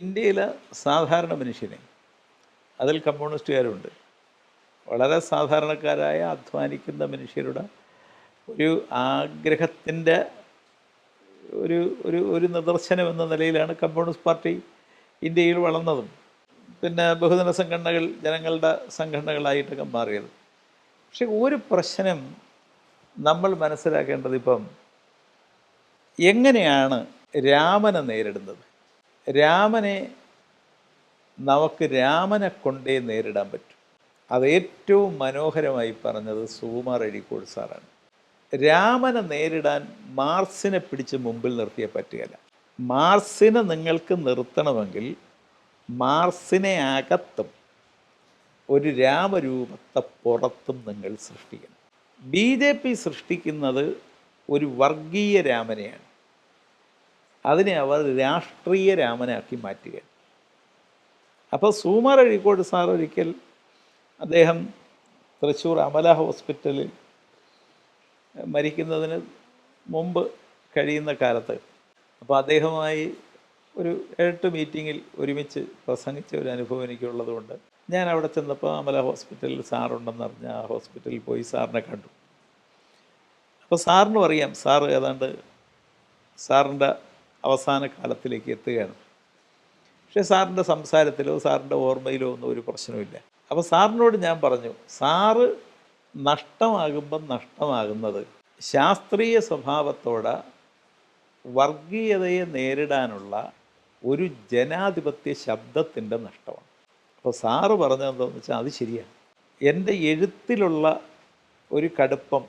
ഇന്ത്യയിലെ സാധാരണ മനുഷ്യനെ അതിൽ കമ്മ്യൂണിസ്റ്റുകാരുണ്ട്. വളരെ സാധാരണക്കാരായ അധ്വാനിക്കുന്ന മനുഷ്യരുടെ ഒരു ആഗ്രഹത്തിന്റെ ഒരു ഒരു ഒരു നിദർശനം എന്ന നിലയിലാണ് കമ്മ്യൂണിസ്റ്റ് പാർട്ടി ഇന്ത്യയിൽ വളർന്നതും. പിന്നെ ബഹുജന സംഘടനകൾ ജനങ്ങളുടെ സംഘടനകളായിട്ടൊക്കെ മാറിയത്. പക്ഷെ ഒരു പ്രശ്നം നമ്മൾ മനസ്സിലാക്കേണ്ടത് ഇപ്പം എങ്ങനെയാണ് രാമനെ നേരിടുന്നത്? രാമനെ നമുക്ക് രാമനെ കൊണ്ടേ നേരിടാൻ പറ്റും. അത് ഏറ്റവും മനോഹരമായി പറഞ്ഞത് സുകുമാർ അഴീക്കോട് സാറാണ്. രാമനെ നേരിടാൻ മാർസിനെ പിടിച്ച് മുമ്പിൽ നിർത്തിയേ പറ്റുകയില്ല. മാർസിനെ നിങ്ങൾക്ക് നിർത്തണമെങ്കിൽ മാർസിനെ അകത്തും ഒരു രാമരൂപത്തെ പുറത്തും നിങ്ങൾ സൃഷ്ടിക്കണം. ബി ജെ പി സൃഷ്ടിക്കുന്നത് ഒരു വർഗീയ രാമനെയാണ്. അതിനെ അവർ രാഷ്ട്രീയ രാമനാക്കി മാറ്റുകയാണ്. അപ്പോൾ സൂമർ അഴീക്കോട് സാർ ഒരിക്കൽ അദ്ദേഹം തൃശ്ശൂർ അമല ഹോസ്പിറ്റലിൽ മരിക്കുന്നതിന് മുമ്പ് കഴിയുന്ന കാലത്ത് അപ്പോൾ അദ്ദേഹവുമായി ഒരു എട്ട് മീറ്റിങ്ങിൽ ഒരുമിച്ച് പ്രസംഗിച്ച ഒരു അനുഭവം എനിക്കുള്ളതുകൊണ്ട് ഞാൻ അവിടെ ചെന്നപ്പോൾ അമല ഹോസ്പിറ്റലിൽ സാറുണ്ടെന്ന് അറിഞ്ഞ ആ ഹോസ്പിറ്റലിൽ പോയി സാറിനെ കണ്ടു. അപ്പോൾ സാറിനും അറിയാം സാർ ഏതാണ്ട് സാറിന്റെ അവസാന കാലത്തിലേക്ക് എത്തുകയാണ്. പക്ഷേ സാറിന്റെ സംസാരത്തിലോ സാറിന്റെ ഓർമ്മയിലോ ഒന്നും ഒരു പ്രശ്നമില്ല അപ്പോൾ സാറിനോട് ഞാൻ പറഞ്ഞു സാറ് നഷ്ടമാകുമ്പം നഷ്ടമാകുന്നത് ശാസ്ത്രീയ സ്വഭാവത്തോടെ വർഗീയതയെ നേരിടാനുള്ള ഒരു ജനാധിപത്യ ശബ്ദത്തിന്റെ നഷ്ടമാണ്. അപ്പോൾ സാറ് പറഞ്ഞതെന്താണെന്ന് വെച്ചാൽ അത് ശരിയാണ്. എന്റെ എഴുത്തിലുള്ള ഒരു കടുപ്പം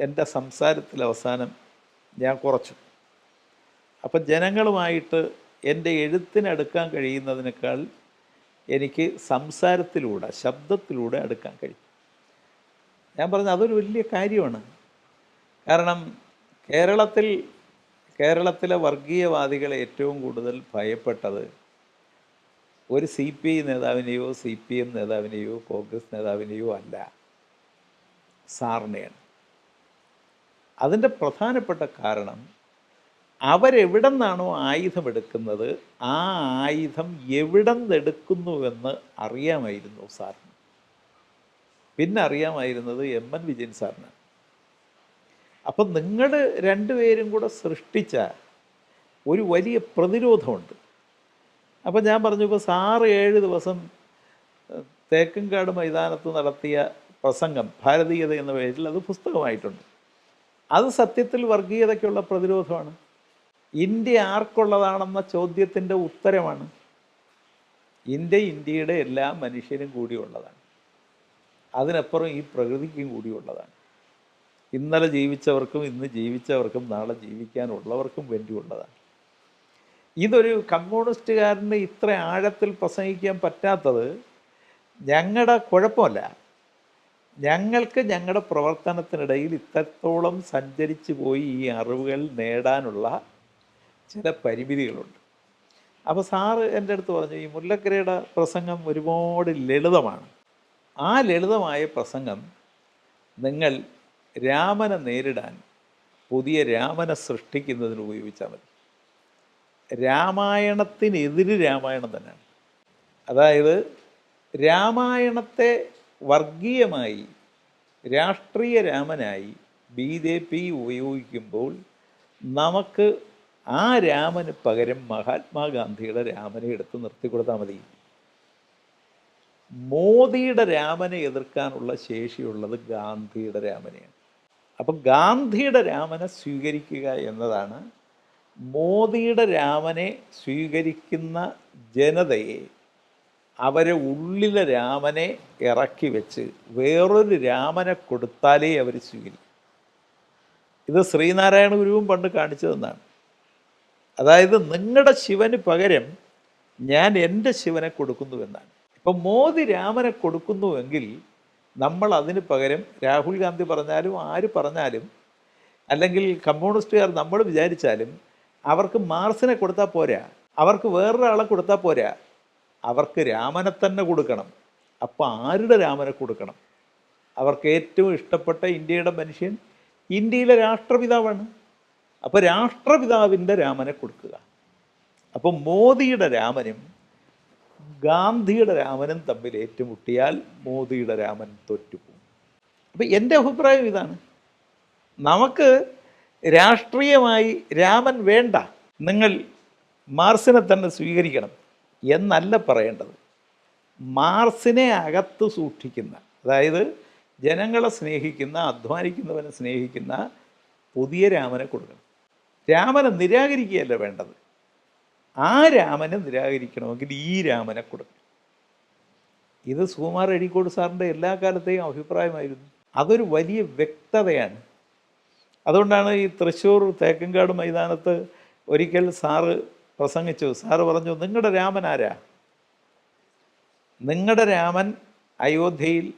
എന്റെ സംസാരത്തിൽ അവസാനം ഞാൻ കുറച്ചു. അപ്പം ജനങ്ങളുമായിട്ട് എന്റെ എഴുത്തിനടുക്കാൻ കഴിയുന്നതിനേക്കാൾ എനിക്ക് സംസാരത്തിലൂടെ ശബ്ദത്തിലൂടെ അടുക്കാൻ കഴിയും. ഞാൻ പറഞ്ഞ അതൊരു വലിയ കാര്യമാണ്. കാരണം കേരളത്തിൽ കേരളത്തിലെ വർഗീയവാദികളെ ഏറ്റവും കൂടുതൽ ഭയപ്പെട്ടത് ഒരു സി പി ഐ നേതാവിനെയോ സി പി എം നേതാവിനെയോ കോൺഗ്രസ് നേതാവിനെയോ അല്ല. സാറിനെയാണ്. അതിന്റെ പ്രധാനപ്പെട്ട കാരണം അവരെവിടെ നിന്നാണോ ആയുധം എടുക്കുന്നത് ആ ആയുധം എവിടെ നിന്നെടുക്കുന്നുവെന്ന് അറിയാമായിരുന്നു സാറിന്. പിന്നെ അറിയാമായിരുന്നത് എം എൻ വിജയൻ സാറിനാണ് അപ്പം നിങ്ങൾ രണ്ടുപേരും കൂടെ സൃഷ്ടിച്ച ഒരു വലിയ പ്രതിരോധമുണ്ട്. അപ്പം ഞാൻ പറഞ്ഞു ഇപ്പോൾ സാറ് ഏഴ് ദിവസം തേക്കങ്കാട് മൈതാനത്ത് നടത്തിയ പ്രസംഗം ഭാരതീയത എന്ന പേരിൽ അത് പുസ്തകമായിട്ടുണ്ട്. അത് സത്യത്തിൽ വർഗീയതയ്ക്കുള്ള പ്രതിരോധമാണ്. ഇന്ത്യ ആർക്കുള്ളതാണെന്ന ചോദ്യത്തിന്റെ ഉത്തരമാണ്. ഇന്ത്യ ഇന്ത്യയുടെ എല്ലാ മനുഷ്യനും കൂടിയുള്ളതാണ്. അതിനപ്പുറം ഈ പ്രകൃതിക്കും കൂടിയുള്ളതാണ്. ഇന്നലെ ജീവിച്ചവർക്കും ഇന്ന് ജീവിച്ചവർക്കും നാളെ ജീവിക്കാനുള്ളവർക്കും വേണ്ടിയുള്ളതാണ്. ഇതൊരു കമ്മ്യൂണിസ്റ്റുകാരന് ഇത്ര ആഴത്തിൽ പ്രസംഗിക്കാൻ പറ്റാത്തത് ഞങ്ങളുടെ കുഴപ്പമല്ല. ഞങ്ങൾക്ക് ഞങ്ങളുടെ പ്രവർത്തനത്തിനിടയിൽ ഇത്രത്തോളം സഞ്ചരിച്ചു പോയി ഈ അറിവുകൾ നേടാനുള്ള ചില പരിമിതികളുണ്ട്. അപ്പോൾ സാറ് എന്റെ അടുത്ത് പറഞ്ഞു ഈ മുല്ലക്കരയുടെ പ്രസംഗം ഒരുപാട് ലളിതമാണ്. ആ ലളിതമായ പ്രസംഗം നിങ്ങൾ രാമനെ നേരിടാൻ പുതിയ രാമനെ സൃഷ്ടിക്കുന്നതിന് ഉപയോഗിച്ചാൽ മതി. രാമായണത്തിനെതിര് രാമായണം തന്നെയാണ്. അതായത് രാമായണത്തെ വർഗീയമായി രാഷ്ട്രീയ രാമനായി ബി ജെ പി ഉപയോഗിക്കുമ്പോൾ നമുക്ക് ആ രാമന് പകരം മഹാത്മാഗാന്ധിയുടെ രാമനെ എടുത്ത് നിർത്തി കൊടുത്താൽ മതി. മോദിയുടെ രാമനെ എതിർക്കാനുള്ള ശേഷിയുള്ളത് ഗാന്ധിയുടെ രാമനെയാണ്. അപ്പം ഗാന്ധിയുടെ രാമനെ സ്വീകരിക്കുക എന്നതാണ് മോദിയുടെ രാമനെ സ്വീകരിക്കുന്ന ജനതയെ അവരെ ഉള്ളിലെ രാമനെ ഇറക്കി വെച്ച് വേറൊരു രാമനെ കൊടുത്താലേ അവർ സ്വീകരിക്കും. ഇത് ശ്രീനാരായണ ഗുരുവും പണ്ട് കാണിച്ചു തന്നാണ് അതായത് നിങ്ങളുടെ ശിവന് പകരം ഞാൻ എന്റെ ശിവനെ കൊടുക്കുന്നു എന്നാണ് ഇപ്പം മോദി രാമനെ കൊടുക്കുന്നുവെങ്കിൽ നമ്മൾ അതിന് പകരം രാഹുൽ ഗാന്ധി പറഞ്ഞാലും ആര് പറഞ്ഞാലും അല്ലെങ്കിൽ കമ്മ്യൂണിസ്റ്റുകാർ നമ്മൾ വിചാരിച്ചാലും അവർക്ക് മാർസിനെ കൊടുത്താൽ പോരാ അവർക്ക് വേറൊരാളെ കൊടുത്താൽ പോരാ അവർക്ക് രാമനെ തന്നെ കൊടുക്കണം. അപ്പോൾ ആരുടെ രാമനെ കൊടുക്കണം? അവർക്ക് ഏറ്റവും ഇഷ്ടപ്പെട്ട ഇന്ത്യയുടെ മനുഷ്യൻ ഇന്ത്യയിലെ രാഷ്ട്രപിതാവാണ്. അപ്പോൾ രാഷ്ട്രപിതാവിന്റെ രാമനെ കൊടുക്കുക. അപ്പോൾ മോദിയുടെ രാമനും ഗാന്ധിയുടെ രാമനും തമ്മിൽ ഏറ്റുമുട്ടിയാൽ മോദിയുടെ രാമൻ തോറ്റുപോകും. അപ്പം എന്റെ അഭിപ്രായം ഇതാണ്. നമുക്ക് രാഷ്ട്രീയമായി രാമൻ വേണ്ട നിങ്ങൾ മാർസിനെ തന്നെ സ്വീകരിക്കണം എന്നല്ല പറയേണ്ടത്. മാർസിനെ അകത്ത് സൂക്ഷിക്കുന്ന അതായത് ജനങ്ങളെ സ്നേഹിക്കുന്ന അധ്വാനിക്കുന്നവനെ സ്നേഹിക്കുന്ന പുതിയ രാമനെ കൊടുക്കണം. രാമനെ നിരാകരിക്കുകയല്ല വേണ്ടത്. ആ രാമനെ നിരാകരിക്കണമെങ്കിൽ ഈ രാമനെ കൊടുക്കണം. ഇത് സുകുമാർ അഴീക്കോട് സാറിന്റെ എല്ലാ കാലത്തെയും അഭിപ്രായമായിരുന്നു. അതൊരു വലിയ വ്യക്തതയാണ്. അതുകൊണ്ടാണ് ഈ തൃശ്ശൂർ തേക്കങ്കാട് മൈതാനത്ത് ഒരിക്കൽ സാറ് പ്രസംഗിച്ചു. സാറ് പറഞ്ഞു നിങ്ങളുടെ രാമൻ ആരാ? നിങ്ങളുടെ രാമൻ അയോധ്യയിൽ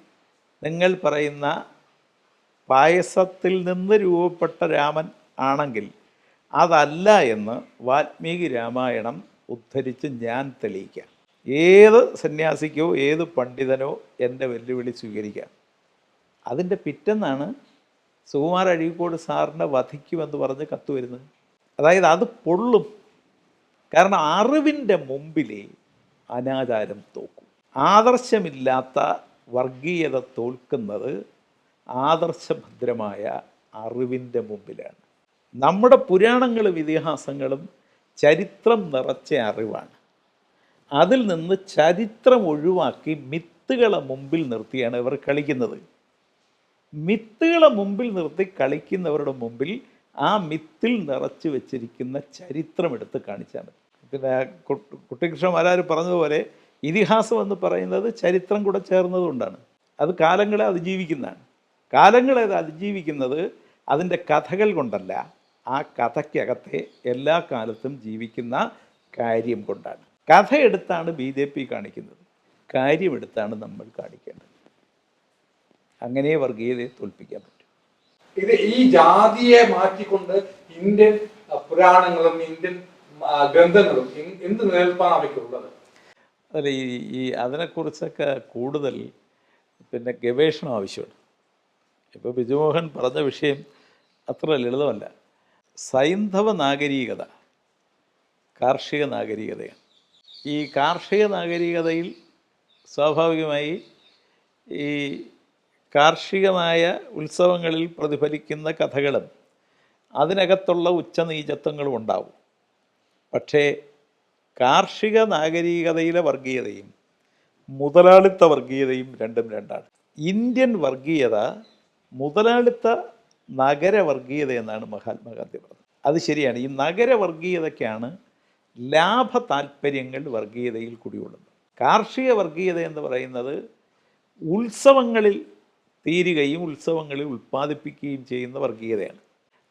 നിങ്ങൾ പറയുന്ന പായസത്തിൽ നിന്ന് രൂപപ്പെട്ട രാമൻ ആണെങ്കിൽ അതല്ല എന്ന് വാൽമീകി രാമായണം ഉദ്ധരിച്ച് ഞാൻ തെളിയിക്കാം. ഏത് സന്യാസിക്കോ ഏത് പണ്ഡിതനോ എന്റെ വെല്ലുവിളി സ്വീകരിക്കാം. അതിന്റെ പിറ്റെന്നാണ് സുകുമാർ അഴീക്കോട് സാറിനെ വധിക്കുമെന്ന് പറഞ്ഞ് കത്ത് വരുന്നത്. അതായത് അത് പൊള്ളും. കാരണം അറിവിന്റെ മുമ്പിലേ അനാചാരം തോക്കും. ആദർശമില്ലാത്ത വർഗീയത തോൽക്കുന്നത് ആദർശഭദ്രമായ അറിവിന്റെ മുമ്പിലാണ്. നമ്മുടെ പുരാണങ്ങളും ഇതിഹാസങ്ങളും ചരിത്രം നിറച്ച അറിവാണ്. അതിൽ നിന്ന് ചരിത്രം ഒഴിവാക്കി മിത്തുകളെ മുമ്പിൽ നിർത്തിയാണ് ഇവർ കളിക്കുന്നത്. മിത്തുകളെ മുമ്പിൽ നിർത്തി കളിക്കുന്നവരുടെ മുമ്പിൽ ആ മിത്തിൽ നിറച്ചു വെച്ചിരിക്കുന്ന ചരിത്രം എടുത്ത് കാണിച്ചാൽ മതി. പിന്നെ കുട്ടികൃഷ്ണ മാരാർ പറഞ്ഞതുപോലെ ഇതിഹാസം എന്ന് പറയുന്നത് ചരിത്രം കൂടെ ചേർന്നതുകൊണ്ടാണ് അത് കാലങ്ങളെ അതിജീവിക്കുന്നതാണ്. കാലങ്ങളെ അത് അതിജീവിക്കുന്നത് അതിന്റെ കഥകൾ കൊണ്ടല്ല. ആ കഥയ്ക്കകത്തെ എല്ലാ കാലത്തും ജീവിക്കുന്ന കാര്യം കൊണ്ടാണ്. കഥ എടുത്താണ് ബി ജെ പി കാണിക്കുന്നത്. കാര്യമെടുത്താണ് നമ്മൾ കാണിക്കേണ്ടത്. അങ്ങനെ വർഗീയതയെ തോൽപ്പിക്കാൻ പറ്റും. ഇത് ഈ ജാതിയെ മാറ്റിക്കൊണ്ട് ഇന്ത്യൻ പുരാണങ്ങളും ഇന്ത്യൻ ഗ്രന്ഥങ്ങളും എന്ത് നിലനിൽപ്പാണ് അവയ്ക്കുള്ളത് അല്ല ഈ ഈ അതിനെക്കുറിച്ചൊക്കെ കൂടുതൽ പിന്നെ ഗവേഷണം ആവശ്യമാണ്. ഇപ്പോൾ ബിജുമോഹൻ പറഞ്ഞ വിഷയം അത്ര ലളിതമല്ല. സൈന്ധവ നാഗരികത കാർഷിക നാഗരികതയാണ്. ഈ കാർഷിക നാഗരികതയിൽ സ്വാഭാവികമായി ഈ കാർഷികമായ ഉത്സവങ്ങളിൽ പ്രതിഫലിക്കുന്ന കഥകളും അതിനകത്തുള്ള ഉച്ചനീചത്വങ്ങളും ഉണ്ടാവും. പക്ഷേ കാർഷിക നാഗരികതയിലെ വർഗീയതയും മുതലാളിത്ത വർഗീയതയും രണ്ടും രണ്ടാണ്. ഇന്ത്യൻ വർഗീയത മുതലാളിത്ത നഗര വർഗീയത എന്നാണ് മഹാത്മാഗാന്ധി പറഞ്ഞത്. അത് ശരിയാണ്. ഈ നഗരവർഗീയതയ്ക്കാണ് ലാഭ താല്പര്യങ്ങൾ വർഗീയതയിൽ കുടികൊള്ളുന്നത്. കാർഷിക വർഗീയത എന്ന് പറയുന്നത് ഉത്സവങ്ങളിൽ തീരുകയും ഉത്സവങ്ങളിൽ ഉൽപ്പാദിപ്പിക്കുകയും ചെയ്യുന്ന വർഗീയതയാണ്.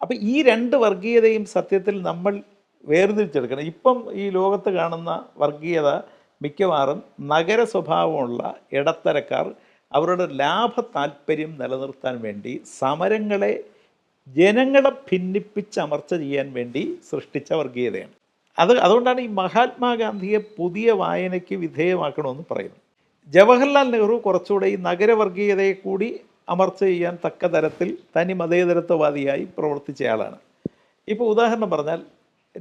അപ്പം ഈ രണ്ട് വർഗീയതയും സത്യത്തിൽ നമ്മൾ വേർതിരിച്ചെടുക്കണം. ഇപ്പം ഈ ലോകത്ത് കാണുന്ന വർഗീയത മിക്കവാറും നഗര സ്വഭാവമുള്ള ഇടത്തരക്കാർ അവരുടെ ലാഭ താല്പര്യം നിലനിർത്താൻ വേണ്ടി സമരങ്ങളെ ജനങ്ങളെ ഭിന്നിപ്പിച്ച് അമർച്ച ചെയ്യാൻ വേണ്ടി സൃഷ്ടിച്ച വർഗീയതയാണ്. അത് അതുകൊണ്ടാണ് ഈ മഹാത്മാഗാന്ധിയെ പുതിയ വായനയ്ക്ക് വിധേയമാക്കണമെന്ന് പറയുന്നത്. ജവഹർലാൽ നെഹ്റു കുറച്ചുകൂടെ ഈ നഗരവർഗീയതയെ കൂടി അമർച്ച ചെയ്യാൻ തക്ക തരത്തിൽ തനി മതേതരത്വവാദിയായി പ്രവർത്തിച്ചയാളാണ് ഇപ്പോൾ ഉദാഹരണം പറഞ്ഞാൽ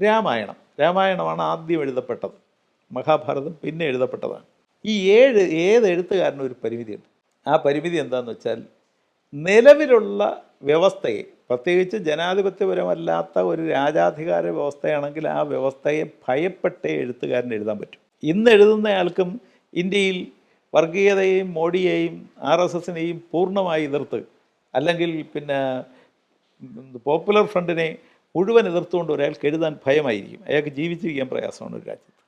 രാമായണം. രാമായണമാണ് ആദ്യം എഴുതപ്പെട്ടത്. മഹാഭാരതം പിന്നെ എഴുതപ്പെട്ടതാണ്. ഈ ഏഴ് ഏത് എഴുത്തുകാരനും ഒരു പരിമിതിയുണ്ട്. ആ പരിമിതി എന്താണെന്ന് വെച്ചാൽ നിലവിലുള്ള വ്യവസ്ഥയെ പ്രത്യേകിച്ച് ജനാധിപത്യപരമല്ലാത്ത ഒരു രാജാധികാര വ്യവസ്ഥയാണെങ്കിൽ ആ വ്യവസ്ഥയെ ഭയപ്പെട്ടേ എഴുത്തുകാരൻ എഴുതാൻ പറ്റും. ഇന്ന് എഴുതുന്നയാൾക്കും ഇന്ത്യയിൽ വർഗീയതയെയും മോഡിയെയും ആർ എസ് എസിനെയും പൂർണമായി എതിർത്ത് അല്ലെങ്കിൽ പിന്നെ പോപ്പുലർ ഫ്രണ്ടിനെ മുഴുവൻ എതിർത്തുകൊണ്ട് ഒരാൾക്ക് എഴുതാൻ ഭയമായിരിക്കും. അയാൾക്ക് ജീവിച്ചിരിക്കാൻ പ്രയാസമാണ് ഒരു രാജ്യത്ത്.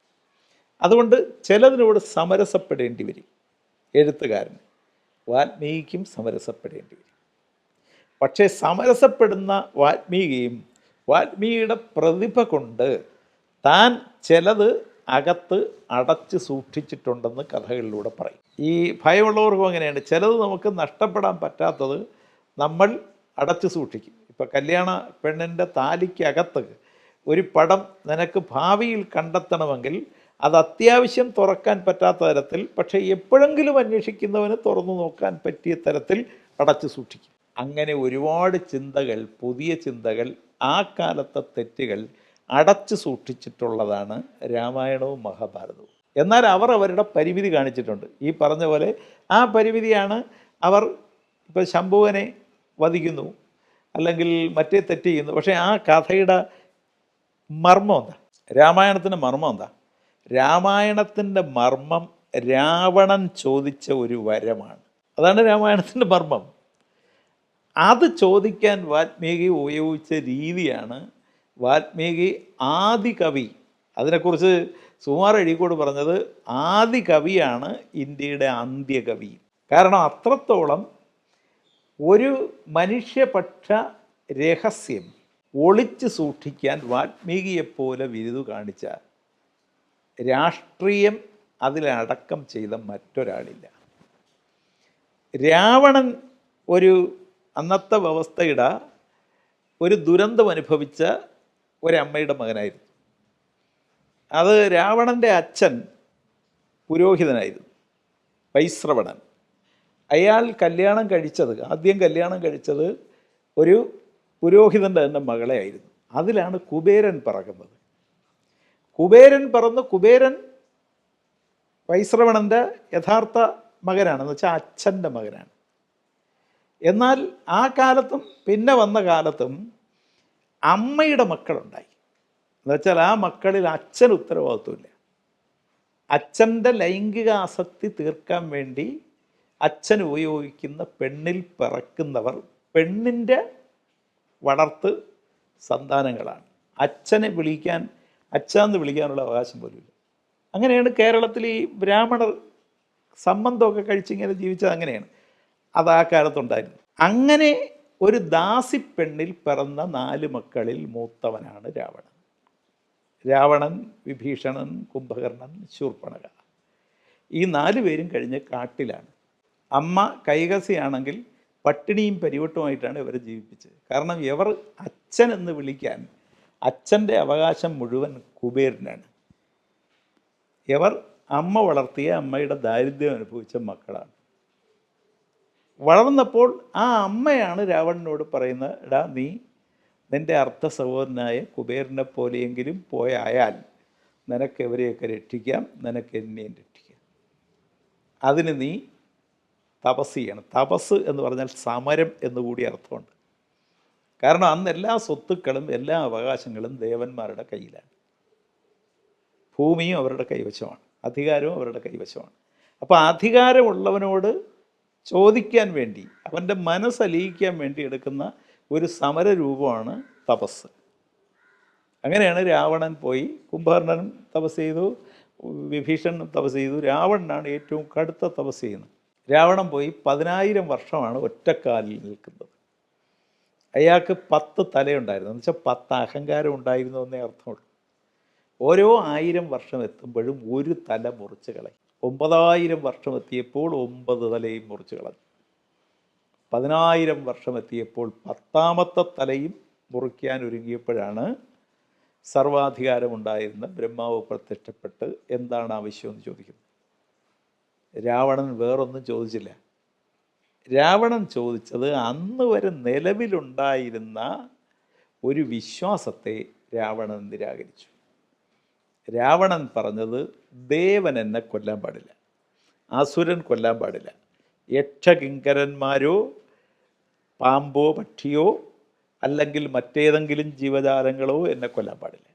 അതുകൊണ്ട് ചിലതിനോട് സമരസപ്പെടേണ്ടി വരും എഴുത്തുകാരന്. വാൽമീകിക്കും സമരസപ്പെടേണ്ടി വരും. പക്ഷേ സമരസപ്പെടുന്ന വാൽമീകിയും വാൽമീകിയുടെ പ്രതിഭ കൊണ്ട് താൻ ചിലത് അകത്ത് അടച്ച് സൂക്ഷിച്ചിട്ടുണ്ടെന്ന് കഥകളിലൂടെ പറയും. ഈ ഭയമുള്ളവർക്കും അങ്ങനെയാണ്. ചിലത് നമുക്ക് നഷ്ടപ്പെടാൻ പറ്റാത്തത് നമ്മൾ അടച്ചു സൂക്ഷിക്കും. ഇപ്പം കല്യാണ പെണ്ണിന്റെ താലിക്കകത്ത് ഒരു പടം നിനക്ക് ഭാവിയിൽ കണ്ടെത്തണമെങ്കിൽ അത് അത്യാവശ്യം തുറക്കാൻ പറ്റാത്ത തരത്തിൽ പക്ഷേ എപ്പോഴെങ്കിലും അന്വേഷിക്കുന്നവന് തുറന്നു നോക്കാൻ പറ്റിയ തരത്തിൽ അടച്ചു സൂക്ഷിക്കും. അങ്ങനെ ഒരുപാട് ചിന്തകൾ പുതിയ ചിന്തകൾ ആ കാലത്തെ തെറ്റുകൾ അടച്ചു സൂക്ഷിച്ചിട്ടുള്ളതാണ് രാമായണവും മഹാഭാരതവും. എന്നാൽ അവർ അവരുടെ പരിമിതി കാണിച്ചിട്ടുണ്ട്. ഈ പറഞ്ഞ പോലെ ആ പരിമിതിയാണ് അവർ ഇപ്പോൾ ശംഭുവനെ വധിക്കുന്നു അല്ലെങ്കിൽ മറ്റേ തെറ്റ് ചെയ്യുന്നു. പക്ഷേ ആ കഥയുടെ മർമ്മം എന്താ? രാമായണത്തിന്റെ മർമ്മം എന്താ? രാമായണത്തിന്റെ മർമ്മം രാവണൻ ചോദിച്ച ഒരു വരമാണ്. അതാണ് രാമായണത്തിന്റെ മർമ്മം. അത് ചോദിക്കാൻ വാത്മീകി ഉപയോഗിച്ച രീതിയാണ് വാത്മീകി ആദി കവി അതിനെക്കുറിച്ച് സുമാർ അഴീക്കോട് പറഞ്ഞത് ആദി കവിയാണ് ഇന്ത്യയുടെ അന്ത്യകവി. കാരണം അത്രത്തോളം ഒരു മനുഷ്യപക്ഷ രഹസ്യം ഒളിച്ചു സൂക്ഷിക്കാൻ വാൽമീകിയെപ്പോലെ ബിരുദു കാണിച്ച രാഷ്ട്രീയം അതിലടക്കം ചെയ്ത മറ്റൊരാളില്ല. രാവണൻ ഒരു അന്നത്തെ വ്യവസ്ഥയുടെ ഒരു ദുരന്തം അനുഭവിച്ച ഒരമ്മയുടെ മകനായിരുന്നു. അത് രാവണന്റെ അച്ഛൻ പുരോഹിതനായിരുന്നു വൈശ്രവണൻ. അയാൾ കല്യാണം കഴിച്ചത് ആദ്യം കല്യാണം കഴിച്ചത് ഒരു പുരോഹിതന്റെ തന്നെ മകളെ ആയിരുന്നു. അതിലാണ് കുബേരൻ പറക്കുന്നത്. കുബേരൻ പറന്ന്. കുബേരൻ വൈശ്രവണന്റെ യഥാർത്ഥ മകനാണ്. എന്ന് വെച്ചാൽ അച്ഛന്റെ മകനാണ്. എന്നാൽ ആ കാലത്തും പിന്നെ വന്ന കാലത്തും അമ്മയുടെ മക്കളുണ്ടായി. എന്ന് വെച്ചാൽ ആ മക്കളിൽ അച്ഛൻ ഉത്തരവാദിത്വമില്ല. അച്ഛന്റെ ലൈംഗിക ആസക്തി തീർക്കാൻ വേണ്ടി അച്ഛൻ ഉപയോഗിക്കുന്ന പെണ്ണിൽ പിറക്കുന്നവർ പെണ്ണിന്റെ വളർത്ത് സന്താനങ്ങളാണ്. അച്ഛനെ വിളിക്കാൻ അച്ഛന്ന് വിളിക്കാനുള്ള അവകാശം പോലുമില്ല. അങ്ങനെയാണ് കേരളത്തിൽ ഈ ബ്രാഹ്മണർ സംബന്ധമൊക്കെ കഴിച്ചിങ്ങനെ ജീവിച്ചത് അങ്ങനെയാണ്. അത് ആ കാലത്തുണ്ടായിരുന്നു. അങ്ങനെ ഒരു ദാസി പെണ്ണിൽ പിറന്ന നാല് മക്കളിൽ മൂത്തവനാണ് രാവണൻ. രാവണൻ വിഭീഷണൻ കുംഭകർണൻ ശൂർപ്പണക. ഈ നാല് പേരും കഴിഞ്ഞ് കാട്ടിലാണ്. അമ്മ കൈകസിയാണെങ്കിൽ പട്ടിണിയും പരിവട്ടമായിട്ടാണ് ഇവരെ ജീവിപ്പിച്ചത്. കാരണം ഇവർ അച്ഛൻ എന്ന് വിളിക്കാൻ അച്ഛന്റെ അവകാശം മുഴുവൻ കുബേരനാണ്. ഇവർ അമ്മ വളർത്തിയ അമ്മയുടെ ദാരിദ്ര്യം അനുഭവിച്ച മക്കളാണ്. വളർന്നപ്പോൾ ആ അമ്മയാണ് രാവണനോട് പറയുന്നത് നീ നിന്റെ അർത്ഥ സഹോദരനായ കുബേരനെ പോലെയെങ്കിലും പോയായാൽ നിനക്ക് ഇവരെയൊക്കെ രക്ഷിക്കാം? നിനക്ക് എന്നെയും രക്ഷിക്കാം. അതിന് നീ തപസ് ചെയ്യണം. തപസ് എന്ന് പറഞ്ഞാൽ സമരം എന്നുകൂടി അർത്ഥമുണ്ട്. കാരണം അന്ന് എല്ലാ സ്വത്തുക്കളും എല്ലാ അവകാശങ്ങളും ദേവന്മാരുടെ കയ്യിലാണ്. ഭൂമിയും അവരുടെ കൈവശമാണ്. അധികാരവും അവരുടെ കൈവശമാണ്. അപ്പോൾ അധികാരമുള്ളവനോട് ചോദിക്കാൻ വേണ്ടി അവന്റെ മനസ്സലിയിക്കാൻ വേണ്ടി എടുക്കുന്ന ഒരു സമര രൂപമാണ് തപസ്. അങ്ങനെയാണ് രാവണൻ പോയി കുംഭകർണൻ തപസ് ചെയ്തു വിഭീഷണനും തപസ് ചെയ്തു. രാവണനാണ് ഏറ്റവും കടുത്ത തപസ് ചെയ്യുന്നത്. രാവണൻ പോയി പതിനായിരം വർഷമാണ് ഒറ്റക്കാലിൽ നിൽക്കുന്നത്. അയാൾക്ക് പത്ത് തലയുണ്ടായിരുന്നു. എന്ന് വെച്ചാൽ പത്ത് അഹങ്കാരം ഉണ്ടായിരുന്നു എന്നേ അർത്ഥമുള്ളൂ. ഓരോ ആയിരം വർഷം എത്തുമ്പോഴും ഒരു തല മുറിച്ച് കളയും. ഒമ്പതായിരം വർഷം എത്തിയപ്പോൾ ഒമ്പത് തലയും മുറിച്ച് കളഞ്ഞു. പതിനായിരം വർഷം എത്തിയപ്പോൾ പത്താമത്തെ തലയും മുറിക്കാൻ ഒരുങ്ങിയപ്പോഴാണ് സർവാധികാരമുണ്ടായിരുന്ന ബ്രഹ്മാവ് പ്രത്യക്ഷപ്പെട്ട് എന്താണ് ആവശ്യമെന്ന് ചോദിക്കുന്നത്. രാവണൻ വേറൊന്നും ചോദിച്ചില്ല. രാവണൻ ചോദിച്ചത് അന്ന് വരെ നിലവിലുണ്ടായിരുന്ന ഒരു വിശ്വാസത്തെ രാവണൻ നിരാകരിച്ചു. രാവണൻ പറഞ്ഞത് ദേവൻ എന്നെ കൊല്ലാൻ പാടില്ല അസുരൻ കൊല്ലാൻ പാടില്ല. യക്ഷകിങ്കരന്മാരോ പാമ്പോ പക്ഷിയോ അല്ലെങ്കിൽ മറ്റേതെങ്കിലും ജീവജാലങ്ങളോ എന്നെ കൊല്ലാൻ പാടില്ല.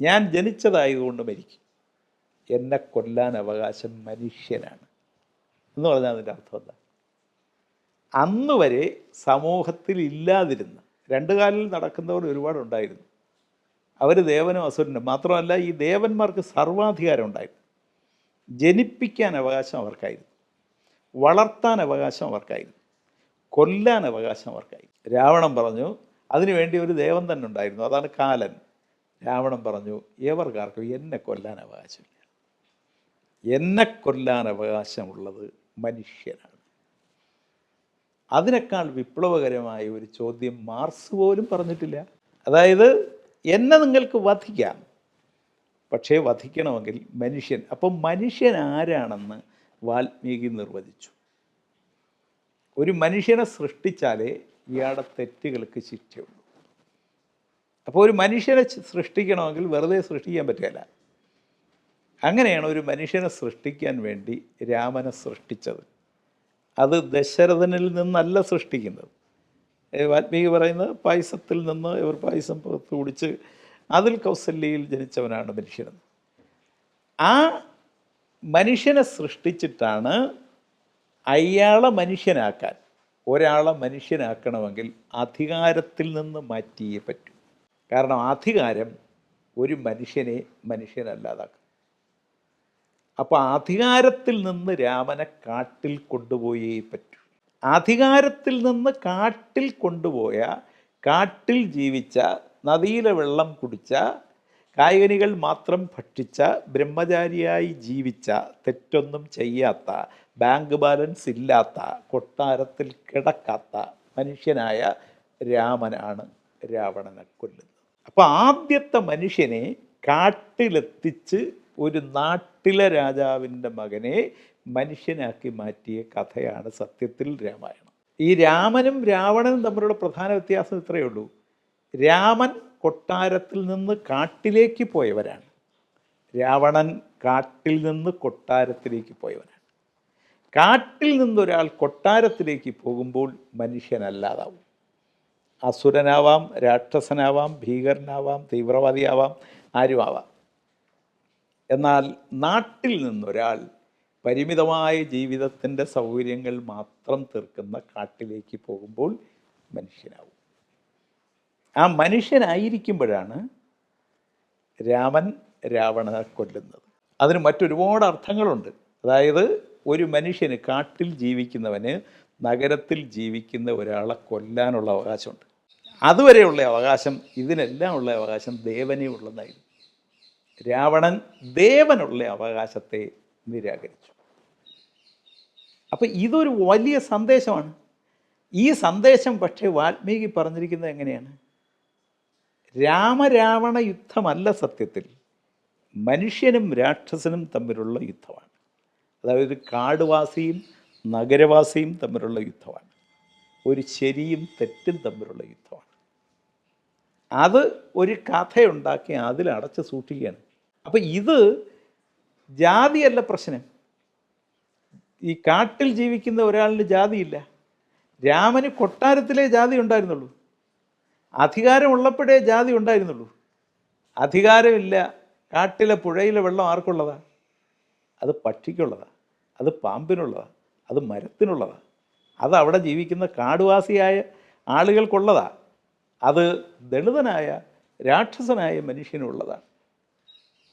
ഞാൻ ജനിച്ചതായതുകൊണ്ട് മരിക്കും. എന്നെ കൊല്ലാൻ അവകാശം മനുഷ്യനാണ് എന്ന് പറഞ്ഞാൽ അതിന്റെ അർത്ഥം എന്താ? അന്ന് വരെ സമൂഹത്തിൽ ഇല്ലാതിരുന്ന രണ്ട് കാലിൽ നടക്കുന്നവർ ഒരുപാടുണ്ടായിരുന്നു അവർ ദേവനും അസുരനും മാത്രമല്ല ഈ ദേവന്മാർക്ക് സർവാധികാരം ഉണ്ടായിരുന്നു. ജനിപ്പിക്കാൻ അവകാശം അവർക്കായിരുന്നു. വളർത്താൻ അവകാശം അവർക്കായിരുന്നു. കൊല്ലാൻ അവകാശം അവർക്കായി രാവണൻ പറഞ്ഞു അതിനുവേണ്ടി ഒരു ദേവൻ തന്നെ ഉണ്ടായിരുന്നു. അതാണ് കാലൻ. രാവണൻ പറഞ്ഞു ഏവർക്കാർക്കും എന്നെ കൊല്ലാൻ അവകാശമില്ല. എന്നെ കൊല്ലാൻ അവകാശമുള്ളത് മനുഷ്യനാണ്. അതിനേക്കാൾ വിപ്ലവകരമായ ഒരു ചോദ്യം മാർസ് പോലും പറഞ്ഞിട്ടില്ല. അതായത് എന്നെ നിങ്ങൾക്ക് വധിക്കാം പക്ഷേ വധിക്കണമെങ്കിൽ മനുഷ്യൻ അപ്പം മനുഷ്യൻ ആരാണെന്ന് വാൽമീകി നിർവചിച്ചു. ഒരു മനുഷ്യനെ സൃഷ്ടിച്ചാലേ ഇയാളുടെ തെറ്റുകൾക്ക് ശിക്ഷയുള്ളൂ. അപ്പോൾ ഒരു മനുഷ്യനെ സൃഷ്ടിക്കണമെങ്കിൽ വെറുതെ സൃഷ്ടിക്കാൻ പറ്റില്ല അങ്ങനെയാണ് ഒരു മനുഷ്യനെ സൃഷ്ടിക്കാൻ വേണ്ടി രാമനെ സൃഷ്ടിച്ചത്. അത് ദശരഥനിൽ നിന്നല്ല സൃഷ്ടിക്കുന്നത്. വാത്മീകി പറയുന്നത് പായസത്തിൽ നിന്ന് ഇവർ പായസം പുറത്ത് കുടിച്ച് അതിൽ കൗസല്യയിൽ ജനിച്ചവനാണ് മനുഷ്യനെന്ന് ആ മനുഷ്യനെ സൃഷ്ടിച്ചിട്ടാണ് അയാളെ മനുഷ്യനാക്കാൻ ഒരാളെ മനുഷ്യനാക്കണമെങ്കിൽ അധികാരത്തിൽ നിന്ന് മാറ്റിയേ പറ്റൂ. കാരണം അധികാരം ഒരു മനുഷ്യനെ മനുഷ്യനല്ലാതാക്കും. അപ്പോൾ അധികാരത്തിൽ നിന്ന് രാമനെ കാട്ടിൽ കൊണ്ടുപോയേ പറ്റൂ. അധികാരത്തിൽ നിന്ന് കാട്ടിൽ കൊണ്ടുപോയ കാട്ടിൽ ജീവിച്ച നദിയിലെ വെള്ളം കുടിച്ച കായകനികൾ മാത്രം ഭക്ഷിച്ച ബ്രഹ്മചാരിയായി ജീവിച്ച തെറ്റൊന്നും ചെയ്യാത്ത ബാങ്ക് ബാലൻസ് ഇല്ലാത്ത കൊട്ടാരത്തിൽ കിടക്കാത്ത മനുഷ്യനായ രാമനാണ് രാവണനെ കൊല്ലുന്നത്. അപ്പോൾ ആദ്യത്തെ മനുഷ്യനെ കാട്ടിലെത്തിച്ച് ഒരു നാട്ടിലെ രാജാവിന്റെ മകനെ മനുഷ്യനാക്കി മാറ്റിയ കഥയാണ് സത്യത്തിൽ രാമായണം. ഈ രാമനും രാവണനും തമ്മിലുള്ള പ്രധാന വ്യത്യാസം ഇത്രയേ ഉള്ളൂ. രാമൻ കൊട്ടാരത്തിൽ നിന്ന് കാട്ടിലേക്ക് പോയവരാണ്. രാവണൻ കാട്ടിൽ നിന്ന് കൊട്ടാരത്തിലേക്ക് പോയവനാണ് കാട്ടിൽ നിന്നൊരാൾ കൊട്ടാരത്തിലേക്ക് പോകുമ്പോൾ മനുഷ്യനല്ലാതാവും. അസുരനാവാം രാക്ഷസനാവാം ഭീകരനാവാം തീവ്രവാദിയാവാം ആരുമാവാം. എന്നാൽ നാട്ടിൽ നിന്നൊരാൾ പരിമിതമായ ജീവിതത്തിന്റെ സൗകര്യങ്ങൾ മാത്രം തീർക്കുന്ന കാട്ടിലേക്ക് പോകുമ്പോൾ മനുഷ്യനാവും. ആ മനുഷ്യനായിരിക്കുമ്പോഴാണ് രാമൻ രാവണനെ കൊല്ലുന്നത്. അതിന് മറ്റൊരുപാട് അർത്ഥങ്ങളുണ്ട്. അതായത് ഒരു മനുഷ്യന് കാട്ടിൽ ജീവിക്കുന്നവന് നഗരത്തിൽ ജീവിക്കുന്ന ഒരാളെ കൊല്ലാനുള്ള അവകാശമുണ്ട്. അതുവരെയുള്ള അവകാശം ഇതിനെല്ലാം ഉള്ള അവകാശം ദേവനെ ഉള്ളതായിരുന്നു. രാവണൻ ദേവനുള്ള അവകാശത്തെ നിരാകരിച്ചു. അപ്പം ഇതൊരു വലിയ സന്ദേശമാണ്. ഈ സന്ദേശം പക്ഷേ വാൽമീകി പറഞ്ഞിരിക്കുന്നത് എങ്ങനെയാണ്? രാമരാവണ യുദ്ധമല്ല സത്യത്തിൽ മനുഷ്യനും രാക്ഷസനും തമ്മിലുള്ള യുദ്ധമാണ്. അതായത് കാടുവാസിയും നഗരവാസിയും തമ്മിലുള്ള യുദ്ധമാണ്. ഒരു ശരിയും തെറ്റും തമ്മിലുള്ള യുദ്ധമാണ്. അത് ഒരു കഥയുണ്ടാക്കി അതിൽ അടച്ചു സൂക്ഷിക്കുകയാണ്. അപ്പം ഇത് ജാതിയല്ല പ്രശ്നം. ഈ കാട്ടിൽ ജീവിക്കുന്ന ഒരാളിന് ജാതിയില്ല. രാമന് കൊട്ടാരത്തിലെ ജാതി ഉണ്ടായിരുന്നുള്ളൂ. അധികാരമുള്ളപ്പോഴേ ജാതി ഉണ്ടായിരുന്നുള്ളൂ. അധികാരമില്ല. കാട്ടിലെ പുഴയിലെ വെള്ളം ആർക്കുള്ളതാ? അത് പക്ഷിക്കുള്ളതാ. അത് പാമ്പിനുള്ളതാ. അത് മരത്തിനുള്ളതാ. അത് അവിടെ ജീവിക്കുന്ന കാടുവാസിയായ ആളുകൾക്കുള്ളതാ. അത് ദളിതനായ രാക്ഷസനായ മനുഷ്യനുള്ളതാണ്.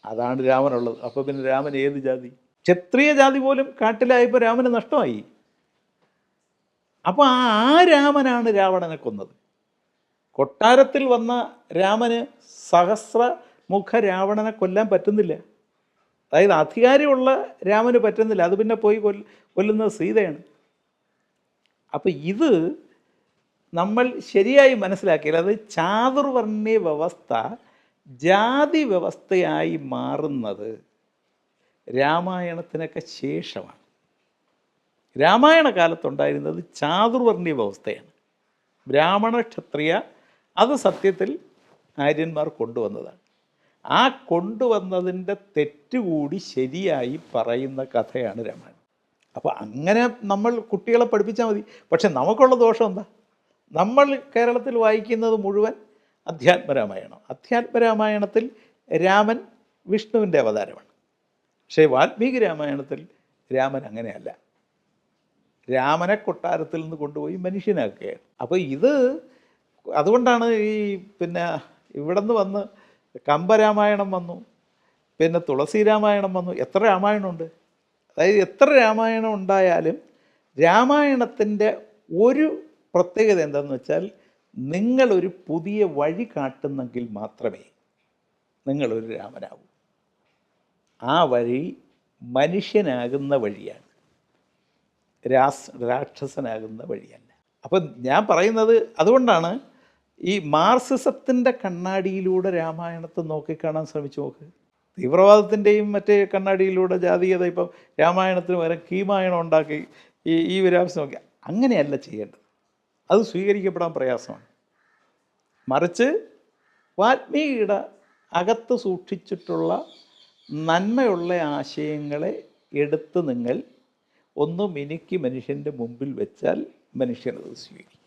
അതാണ് രാമനുള്ളത്. അപ്പോൾ പിന്നെ രാമൻ ഏത് ജാതി? ക്ഷത്രിയ ജാതി പോലും കാട്ടിലായപ്പോൾ രാമന് നഷ്ടമായി. അപ്പോൾ ആ രാമനാണ് രാവണനെ കൊന്നത്. കൊട്ടാരത്തിൽ വന്ന രാമന് സഹസ്ര മുഖ രാവണനെ കൊല്ലാൻ പറ്റുന്നില്ല. അതായത് അധികാരമുള്ള രാമന് പറ്റുന്നില്ല. അത് പിന്നെ പോയി കൊല്ല കൊല്ലുന്നത് സീതയാണ്. അപ്പോൾ ഇത് നമ്മൾ ശരിയായി മനസ്സിലാക്കിയാൽ അത് ചാതുർവർണയ വ്യവസ്ഥ ജാതി വ്യവസ്ഥയായി മാറുന്നത് രാമായണത്തിനൊക്കെ ശേഷമാണ്. രാമായണ കാലത്തുണ്ടായിരുന്നത് ചാതുർവർണീയ വ്യവസ്ഥയാണ്. ബ്രാഹ്മണ ക്ഷത്രിയ അത് സത്യത്തിൽ ആര്യന്മാർ കൊണ്ടുവന്നതാണ്. ആ കൊണ്ടുവന്നതിന്റെ തെറ്റുകൂടി ശരിയായി പറയുന്ന കഥയാണ് രാമായണം. അപ്പോൾ അങ്ങനെ നമ്മൾ കുട്ടികളെ പഠിപ്പിച്ചാൽ മതി. പക്ഷെ നമുക്കുള്ള ദോഷം എന്താ? നമ്മൾ കേരളത്തിൽ വായിക്കുന്നത് മുഴുവൻ അധ്യാത്മരാമായണം. അധ്യാത്മരാമായണത്തിൽ രാമൻ വിഷ്ണുവിന്റെ അവതാരമാണ്. പക്ഷേ വാൽമീകി രാമായണത്തിൽ രാമൻ അങ്ങനെയല്ല. രാമനെ കൊട്ടാരത്തിൽ നിന്ന് കൊണ്ടുപോയി മനുഷ്യനാക്കുകയാണ്. അപ്പോൾ ഇത് അതുകൊണ്ടാണ് ഈ പിന്നെ ഇവിടെ നിന്ന് വന്ന് കമ്പരാമായണം വന്നു പിന്നെ തുളസി രാമായണം വന്നു. എത്ര രാമായണമുണ്ട്? അതായത് എത്ര രാമായണം ഉണ്ടായാലും രാമായണത്തിന്റെ ഒരു പ്രത്യേകത എന്താണെന്ന് വെച്ചാൽ നിങ്ങളൊരു പുതിയ വഴി കാട്ടുന്നെങ്കിൽ മാത്രമേ നിങ്ങളൊരു രാമനാകൂ ആ വഴി മനുഷ്യനാകുന്ന വഴിയാണ്. രാസ് രാക്ഷസനാകുന്ന വഴിയല്ല. അപ്പം ഞാൻ പറയുന്നത് അതുകൊണ്ടാണ് ഈ മാർസിസത്തിന്റെ കണ്ണാടിയിലൂടെ രാമായണത്തെ നോക്കിക്കാണാൻ ശ്രമിച്ചു നോക്ക്. തീവ്രവാദത്തിന്റെയും മറ്റേ കണ്ണാടിയിലൂടെ ജാതീയത ഇപ്പം രാമായണത്തിന് വരെ കീമായണം ഉണ്ടാക്കി ഈ ഈ വിരാംസം നോക്കി. അങ്ങനെയല്ല ചെയ്യേണ്ടത്. അത് സ്വീകരിക്കപ്പെടാൻ പ്രയാസമാണ്. മറിച്ച് വാൽമീകിയുടെ അകത്ത് സൂക്ഷിച്ചിട്ടുള്ള നന്മയുള്ള ആശയങ്ങളെ എടുത്ത് നിങ്ങൾ ഒന്ന് മിനുക്കി മനുഷ്യന്റെ മുമ്പിൽ വെച്ചാൽ മനുഷ്യനത് സ്വീകരിക്കും.